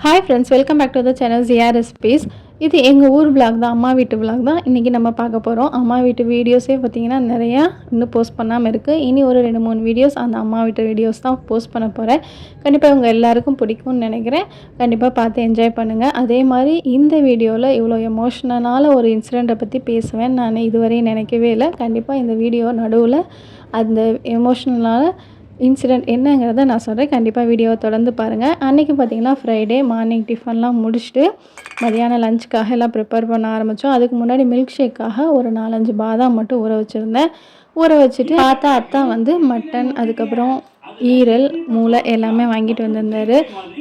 Hi friends welcome back to the channel GR recipes இது எங்கள் ஊர் vlog தான் அம்மா வீட்டு vlog தான். இன்றைக்கி நம்ம பார்க்க போகிறோம் அம்மா வீட்டு வீடியோஸே பார்த்திங்கன்னா நிறையா இன்னும் போஸ்ட் பண்ணாமல் இருக்குது இனி ஒரு ரெண்டு மூணு வீடியோஸ் அந்த அம்மா வீட்டு வீடியோஸ் தான் போஸ்ட் பண்ண போகிறேன் கண்டிப்பாக உங்கள் எல்லாருக்கும் பிடிக்கும்னு நினைக்கிறேன். கண்டிப்பாக பார்த்து என்ஜாய் பண்ணுங்கள் அதே மாதிரி இந்த வீடியோவில் இவ்வளோ எமோஷ்னலான ஒரு இன்சிடெண்ட்டை பற்றி பேசுவேன் நான் இதுவரையும் நினைக்கவே இல்லை. கண்டிப்பாக இந்த வீடியோ நடுவில் அந்த எமோஷ்னலான இன்சிடெண்ட் என்னங்கிறத நான் சொல்கிறேன் கண்டிப்பாக வீடியோவை தொடர்ந்து பாருங்கள் அன்றைக்கி பார்த்தீங்கன்னா ஃப்ரைடே மார்னிங் டிஃபன்லாம் முடிச்சுட்டு மதியானம் லஞ்சுக்காக எல்லாம் ப்ரிப்பேர் பண்ண ஆரம்பித்தோம் அதுக்கு முன்னாடி மில்க் ஷேக்காக ஒரு நாலஞ்சு பாதாம் மட்டும் ஊற வச்சுருந்தேன். ஊற வச்சுட்டு தாத்தா அத்தா வந்து மட்டன் அதுக்கப்புறம் ஈரல் மூளை எல்லாமே வாங்கிட்டு வந்திருந்தார்.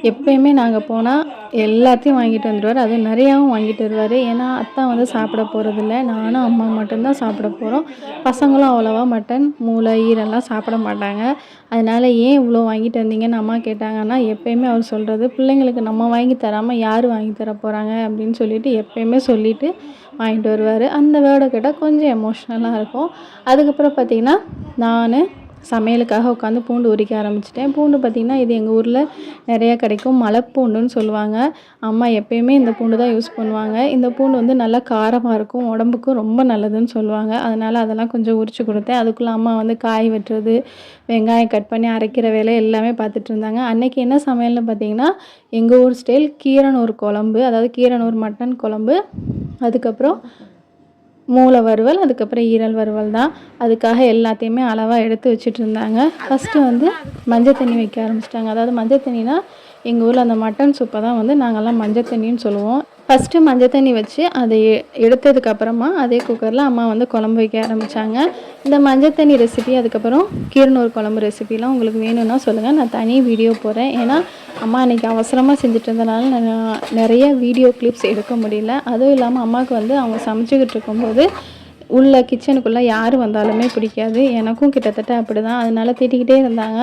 எப்பயுமே நாங்கள் போனால் எல்லாத்தையும் வாங்கிட்டு வந்துடுவார் அது நிறையாவும் வாங்கிட்டு வருவார். ஏன்னா அத்தா வந்து சாப்பிட போகிறதில்ல நானும் அம்மா மட்டும்தான் சாப்பிட போகிறோம் பசங்களும் அவ்வளோவா மட்டன் மூளை ஈரல்லாம் சாப்பிட மாட்டாங்க. அதனால் ஏன் இவ்வளோ வாங்கிட்டு வந்தீங்கன்னு அம்மா கேட்டாங்கன்னா எப்பயுமே அவர் சொல்கிறது பிள்ளைங்களுக்கு நம்ம வாங்கி தராமல் யார் வாங்கி தர போகிறாங்க அப்படின்னு சொல்லிட்டு எப்பயுமே சொல்லிட்டு வாங்கிட்டு வருவார். அந்த வேர்டை கேட்டால் கொஞ்சம் எமோஷ்னலாக இருக்கும். அதுக்கப்புறம் பார்த்திங்கன்னா நான் சமையலுக்காக உட்காந்து பூண்டு உரிக்க ஆரம்பிச்சிட்டேன். பூண்டு பார்த்திங்கன்னா இது எங்கள் ஊரில் நிறையா கிடைக்கும். மலைப்பூண்டுன்னு சொல்லுவாங்க. அம்மா எப்பயுமே இந்த பூண்டு தான் யூஸ் பண்ணுவாங்க. இந்த பூண்டு வந்து நல்லா காரமாக இருக்கும். உடம்புக்கும் ரொம்ப நல்லதுன்னு சொல்லுவாங்க. அதனால் அதெல்லாம் கொஞ்சம் உரிச்சு கொடுத்தேன். அதுக்குள்ளே அம்மா வந்து காய் வெட்டுறது வெங்காயம் கட் பண்ணி அரைக்கிற வேலை எல்லாமே பார்த்துட்டு இருந்தாங்க. அன்றைக்கி என்ன சமையல்னு பார்த்தீங்கன்னா எங்கள் ஊர் ஸ்டைல் கீரனூர் குழம்பு அதாவது கீரனூர் மட்டன் குழம்பு. அதுக்கப்புறம் மூளை வறுவல் அதுக்கப்புறம் ஈரல் வறுவல் தான். அதுக்காக எல்லாத்தையுமே அளவாக எடுத்து வச்சுட்டு இருந்தாங்க. ஃபஸ்ட்டு வந்து மஞ்சள் தண்ணி வைக்க ஆரம்பிச்சிட்டாங்க. அதாவது மஞ்சள் தண்ணினா எங்கள் ஊரில் அந்த மட்டன் சூப்பை தான் வந்து நாங்கள்லாம் மஞ்சள் தண்ணின்னு சொல்லுவோம். ஃபஸ்ட்டு மஞ்சள் தண்ணி வச்சு அதை எடுத்ததுக்கப்புறமா அதே குக்கரில் அம்மா வந்து குழம்பு வைக்க ஆரம்பித்தாங்க இந்த மஞ்சள் தண்ணி ரெசிபி அதுக்கப்புறம் கீரனூர் குழம்பு ரெசிபிலாம் உங்களுக்கு வேணும்னா சொல்லுங்கள் நான் தனி வீடியோ போடுறேன். ஏன்னா அம்மா அன்றைக்கி அவசரமாக செஞ்சுட்டு இருந்தனால நான் நிறைய வீடியோ கிளிப்ஸ் எடுக்க முடியல. அதுவும் இல்லாமல் அம்மாவுக்கு வந்து அவங்க சமைச்சிக்கிட்டு இருக்கும்போது உள்ள கிச்சனுக்குள்ளே யார் வந்தாலுமே பிடிக்காது. எனக்கும் கிட்டத்தட்ட அப்படி தான் அதனால் திட்டிக்கிட்டே இருந்தாங்க.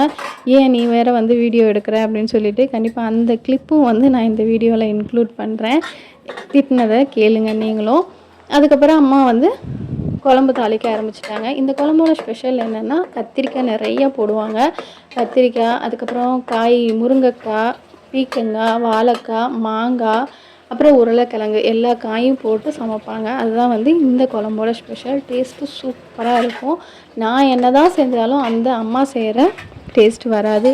ஏன் நீ வேறு வந்து வீடியோ எடுக்கிற? அப்படின்னு சொல்லிட்டு கண்டிப்பாக அந்த கிளிப்பும் வந்து நான் இந்த வீடியோவில் இன்க்ளூட் பண்ணுறேன் திட்டினதை கேளுங்க நீங்களும். அதுக்கப்புறம் அம்மா வந்து குழம்பு தாளிக்க ஆரம்பிச்சிட்டாங்க. இந்த குழம்போட ஸ்பெஷல் என்னென்னா கத்திரிக்காய் நிறைய போடுவாங்க. கத்திரிக்காய் அதுக்கப்புறம் காய் முருங்கைக்காய் பீக்கங்காய் வாழைக்காய் மாங்காய் அப்புறம் உருளைக்கிழங்கு எல்லா காயும் போட்டு சமைப்பாங்க. அதுதான் வந்து இந்த குழம்போட ஸ்பெஷல் டேஸ்ட்டு சூப்பராக இருக்கும். நான் என்ன தான் செஞ்சாலும் அந்த அம்மா செய்கிற டேஸ்ட் வராது.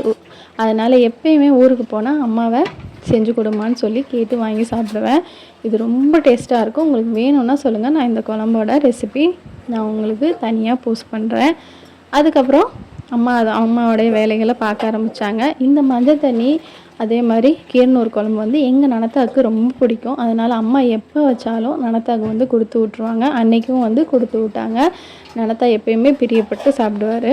அதனால் எப்பயுமே ஊருக்கு போனால் அம்மாவை செஞ்சு கொடுமான்னு சொல்லி கேட்டு வாங்கி சாப்பிடுவேன். இது ரொம்ப டேஸ்ட்டாக இருக்கும். உங்களுக்கு வேணும்னா சொல்லுங்கள் நான் இந்த குழம்போட ரெசிபி நான் உங்களுக்கு தனியாக போஸ்ட் பண்ணுறேன் அதுக்கப்புறம் அம்மா அது அம்மாவோடைய வேலைகளை பார்க்க ஆரம்பித்தாங்க இந்த மஞ்சள் தண்ணி அதே மாதிரி கீரனூர் குழம்பு வந்து எங்கள் நனத்தாவுக்கு ரொம்ப பிடிக்கும். அதனால் அம்மா எப்போ வச்சாலும் நனத்தாக்கு வந்து கொடுத்து விட்ருவாங்க அன்னைக்கும் வந்து கொடுத்து விட்டாங்க நனத்தா எப்பயுமே பிரியப்பட்டு சாப்பிடுவார்.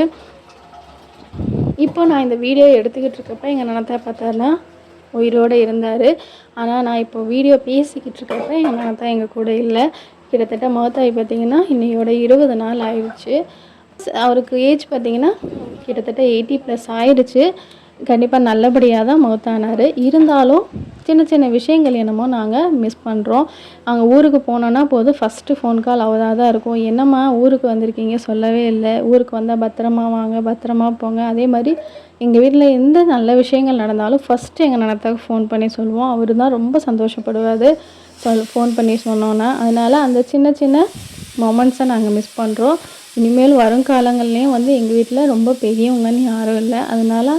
இப்போ நான் இந்த வீடியோ எடுத்துக்கிட்டு இருக்கப்ப எங்கள் நனத்தா பார்த்தாருன்னா உயிரோடு இருந்தார். ஆனால் நான் இப்போ வீடியோ பேசிக்கிட்டு இருக்கப்ப எங்கள் நனத்தா எங்கள் கூட இல்லை. கிட்டத்தட்ட மகத்தாய் பார்த்தீங்கன்னா இன்னையோட இருபது நாள் ஆயிடுச்சு. அவருக்கு ஏஜ் பார்த்தீங்கன்னா கிட்டத்தட்ட எயிட்டி ப்ளஸ் ஆயிடுச்சு. கண்டிப்பாக நல்லபடியாக தான் மௌத்தானார் இருந்தாலும் சின்ன சின்ன விஷயங்கள் என்னமோ நாங்கள் மிஸ் பண்ணுறோம் அங்கே ஊருக்கு போனோன்னா போதும் ஃபஸ்ட்டு ஃபோன் கால் அவதாக தான் இருக்கும். என்னம்மா ஊருக்கு வந்திருக்கீங்க? சொல்லவே இல்லை. ஊருக்கு வந்தால் பத்திரமா வாங்க பத்திரமா போங்க. அதே மாதிரி எங்கள் வீட்டில் எந்த நல்ல விஷயங்கள் நடந்தாலும் ஃபஸ்ட்டு எங்கள் நடத்தாக்கு ஃபோன் பண்ணி சொல்லுவோம். அவர் தான் ரொம்ப சந்தோஷப்படுவார். சொல் ஃபோன் பண்ணி சொன்னோன்னா. அதனால் அந்த சின்ன சின்ன மொமெண்ட்ஸை நாங்கள் மிஸ் பண்ணுறோம் இனிமேல் வருங்காலங்கள்லேயும் வந்து எங்கள் வீட்டில் ரொம்ப பெரியவங்கன்னு யாரும் இல்லை. அதனால்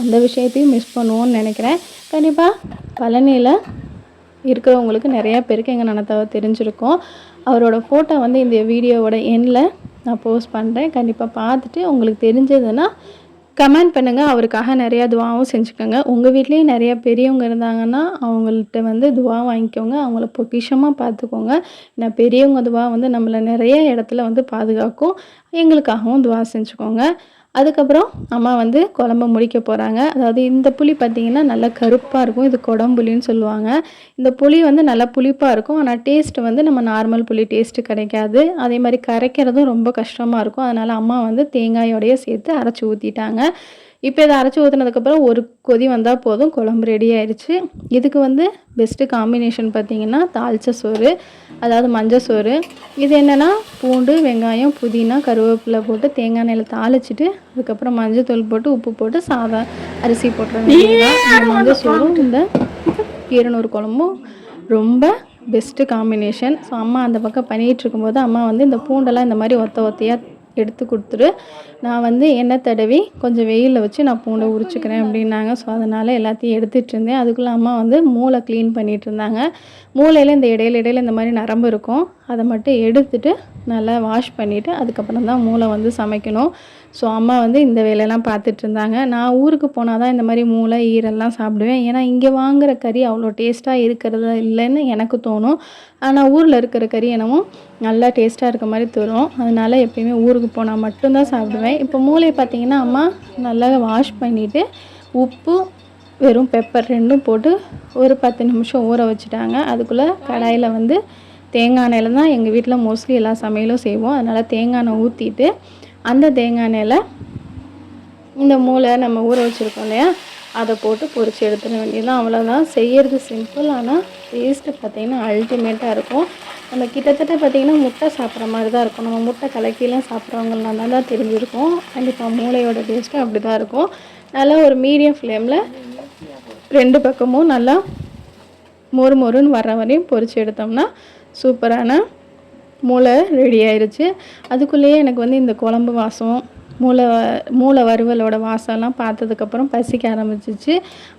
அந்த விஷயத்தையும் மிஸ் பண்ணுவோன்னு நினைக்கிறேன். கண்டிப்பாக பழனியில் இருக்கிறவங்களுக்கு நிறையா பேருக்கு எங்கள் நனத்தாவை தெரிஞ்சிருக்கும். அவரோட ஃபோட்டோ வந்து இந்த வீடியோவோட எண்டில் நான் போஸ்ட் பண்ணுறேன் கண்டிப்பாக பார்த்துட்டு உங்களுக்கு தெரிஞ்சதுன்னா கமெண்ட் பண்ணுங்கள் அவருக்காக நிறையா துவாவும் செஞ்சுக்கோங்க. உங்கள் வீட்லேயும் நிறையா பெரியவங்க இருந்தாங்கன்னா அவங்கள்ட்ட வந்து துவா வாங்கிக்கோங்க. அவங்கள பொக்கிஷமாக பார்த்துக்கோங்க. நான் பெரியவங்க துவா வந்து நம்மளை நிறைய இடத்துல வந்து பாதுகாக்கும். எங்களுக்காகவும் துவா செஞ்சுக்கோங்க. அதுக்கப்புறம் அம்மா வந்து குழம்பு முடிக்க போகிறாங்க அதாவது இந்த புளி பார்த்திங்கன்னா நல்லா கருப்பாக இருக்கும். இது குடம்புளின்னு சொல்லுவாங்க. இந்த புளி வந்து நல்லா புளிப்பாக இருக்கும். ஆனால் டேஸ்ட் வந்து நம்ம நார்மல் புளி டேஸ்ட்டு கிடைக்காது. அதே மாதிரி கரைக்கிறதும் ரொம்ப கஷ்டமாக இருக்கும். அதனால் அம்மா வந்து தேங்காயோடையே சேர்த்து அரைச்சி ஊற்றிட்டாங்க இப்போ இதை அரைச்சி ஊற்றுனதுக்கப்புறம் ஒரு கொதி வந்தால் போதும் குழம்பு ரெடி ஆயிடுச்சு இதுக்கு வந்து பெஸ்ட்டு காம்பினேஷன் பார்த்திங்கன்னா தாளிச்ச சோறு அதாவது மஞ்சள் சோறு. இது என்னென்னா பூண்டு வெங்காயம் புதினா கருவேப்பிலை போட்டு தேங்காய் எண்ணெயில் தாளிச்சிட்டு அதுக்கப்புறம் மஞ்சள் தூள் போட்டு உப்பு போட்டு சாதம் அரிசி போட்டுருவேன் மஞ்சள் சோறும் இந்த கீரனூர் குழம்பும் ரொம்ப பெஸ்ட்டு காம்பினேஷன் ஸோ அம்மா அந்த பக்கம் பண்ணிகிட்டு இருக்கும்போது அம்மா வந்து இந்த பூண்டெல்லாம் இந்த மாதிரி ஒத்த ஒத்தையாக எடுத்து கொடுத்துரு. நான் வந்து எண்ணெய் தடவி கொஞ்சம் வெயிலில் வச்சு நான் பூண்டை உரிச்சுக்கிறேன் அப்படின்னாங்க. ஸோ அதனால் எல்லாத்தையும் எடுத்துகிட்டு இருந்தேன் அதுக்குள்ளே அம்மா வந்து மூளை க்ளீன் பண்ணிகிட்டு இருந்தாங்க மூளையில் இந்த இடையில இடையில இந்த மாதிரி நரம்பு இருக்கும். அதை மட்டும் எடுத்துட்டு நல்லா வாஷ் பண்ணிவிட்டு அதுக்கப்புறம் தான் மூளை வந்து சமைக்கணும். ஸோ அம்மா வந்து இந்த வேலையெல்லாம் பார்த்துட்டு இருந்தாங்க நான் ஊருக்கு போனால் தான் இந்த மாதிரி மூளை ஈரெல்லாம் சாப்பிடுவேன். ஏன்னா இங்கே வாங்குகிற கறி அவ்வளோ டேஸ்ட்டாக இருக்கிறது இல்லைன்னு எனக்கு தோணும். ஆனால் ஊரில் இருக்கிற கறி என்னமோ நல்லா டேஸ்ட்டாக இருக்க மாதிரி தரும். அதனால் எப்பயுமே ஊருக்கு போனால் மட்டும்தான் சாப்பிடுவேன். இப்போ மூளையை பார்த்திங்கன்னா அம்மா நல்லா வாஷ் பண்ணிவிட்டு உப்பு வெறும் பெப்பர் ரெண்டும் போட்டு ஒரு பத்து நிமிஷம் ஊற வச்சுட்டாங்க. அதுக்குள்ளே கடாயில் வந்து தேங்காய் எண்ணெயில் தான் எங்கள் வீட்டில் மோஸ்ட்லி எல்லா சமையலும் செய்வோம். அதனால் தேங்காய் எண்ணெய் ஊற்றிட்டு அந்த தேங்காய் எண்ணெயில் இந்த மூளை நம்ம ஊற வச்சுருக்கோம் இல்லையா? அதை போட்டு பொறிச்சு எடுத்துட வேண்டியதுதான். அவ்வளோதான் செய்கிறது சிம்பிள் ஆனால் டேஸ்ட்டு பார்த்திங்கன்னா அல்டிமேட்டாக இருக்கும். நம்ம கிட்டத்தட்ட பார்த்திங்கன்னா முட்டை சாப்பிட்ற மாதிரி தான் இருக்கும். நம்ம முட்டை கலக்கிலாம் சாப்பிட்றவங்களாம் தான் தெரிஞ்சிருக்கும். கண்டிப்பாக மூளையோட டேஸ்ட்டும் அப்படி தான் இருக்கும். நல்லா ஒரு மீடியம் ஃப்ளேமில் ரெண்டு பக்கமும் நல்லா மொறு மொறுன்னு வர்ற வரையும் பொறிச்சு எடுத்தோம்னா சூப்பரான மூளை ரெடி ஆயிடுச்சு அதுக்குள்ளேயே எனக்கு வந்து இந்த குழம்பு வாசம் மூளை மூளை வறுவலோட வாசம்லாம் பார்த்ததுக்கப்புறம் பசிக்க ஆரம்பிச்சிச்சு.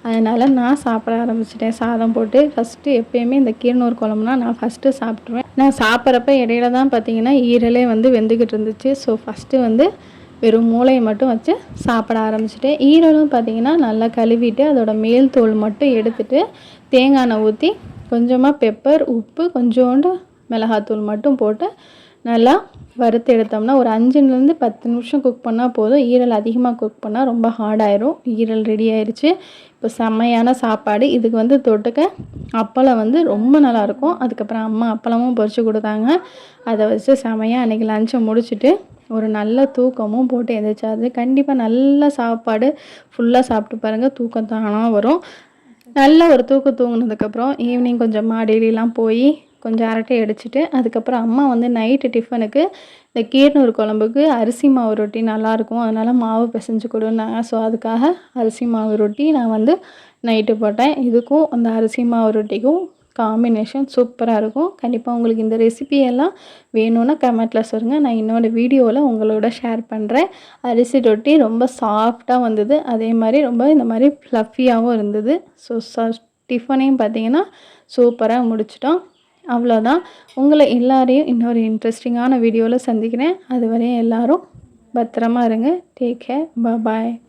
அதனால் நான் சாப்பிட ஆரம்பிச்சிட்டேன். சாதம் போட்டு ஃபஸ்ட்டு எப்போயுமே இந்த கீரனூர் குழம்புனா நான் ஃபஸ்ட்டு சாப்பிட்ருவேன் நான் சாப்பிட்றப்ப இடையில தான் பார்த்தீங்கன்னா ஈரலே வந்து வெந்துக்கிட்டு இருந்துச்சு. ஸோ ஃபஸ்ட்டு வந்து வெறும் மூளையை மட்டும் வச்சு சாப்பிட ஆரம்பிச்சிட்டேன். ஈரலும் பார்த்தீங்கன்னா நல்லா கழுவிட்டு அதோட மேல் தோல் மட்டும் எடுத்துட்டு தேங்காய் எண்ணெய் ஊற்றி கொஞ்சமாக பெப்பர் உப்பு கொஞ்சோண்டு மிளகாத்தூள் மட்டும் போட்டு நல்லா வறுத்து எடுத்தோம்னா ஒரு அஞ்சுலேருந்து பத்து நிமிஷம் குக் பண்ணால் போதும். ஈரல் அதிகமாக குக் பண்ணால் ரொம்ப ஹார்டாயிரும் ஈரல் ரெடி ஆயிடுச்சு இப்போ செம்மையான சாப்பாடு. இதுக்கு வந்து தொட்டுக்க அப்பளம் வந்து ரொம்ப நல்லாயிருக்கும் அதுக்கப்புறம் அம்மா அப்பளமும் பொறிச்சு கொடுத்தாங்க. அதை வச்சு செம்மையாக அன்றைக்கி லஞ்சை முடிச்சுட்டு ஒரு நல்ல தூக்கமும் போட்டு எந்திரிச்சாது கண்டிப்பாக நல்ல சாப்பாடு. ஃபுல்லாக சாப்பிட்டு பாருங்கள் தூக்கம் தானாக வரும். நல்ல ஒரு தூக்கம் தூங்கினதுக்கப்புறம் ஈவினிங் கொஞ்சம் மாடியிலாம் போய் கொஞ்சம் அரட்டை அடிச்சுட்டு அதுக்கப்புறம் அம்மா வந்து நைட்டு டிஃபனுக்கு இந்த கீர்னூர் குழம்புக்கு அரிசி மாவு ரொட்டி நல்லாயிருக்கும். அதனால் மாவு பிசைஞ்சு கொடுன்னாங்க ஸோ அதுக்காக அரிசி மாவு ரொட்டி நான் வந்து நைட்டு போட்டேன். இதுக்கும் அந்த அரிசி மாவு ரொட்டிக்கும் காம்பினேஷன் சூப்பராக இருக்கும். கண்டிப்பாக உங்களுக்கு இந்த ரெசிபியெல்லாம் வேணும்னா கமெண்ட்டில் சொல்லுங்கள் நான் இன்னொரு வீடியோவில் உங்களோட ஷேர் பண்ணுறேன் அரிசி ரொட்டி ரொம்ப சாஃப்டாக வந்தது. அதே மாதிரி ரொம்ப இந்த மாதிரி ஃப்ளஃபியாகவும் இருந்தது. ஸோ டிஃபனையும் பார்த்தீங்கன்னா சூப்பராக முடிச்சிட்டோம். அவ்வளோதான். உங்களை எல்லாரையும் இன்னொரு இன்ட்ரெஸ்டிங்கான வீடியோவில் சந்திக்கிறேன். அது வரையும் எல்லோரும் பத்திரமா இருங்க. Take care bye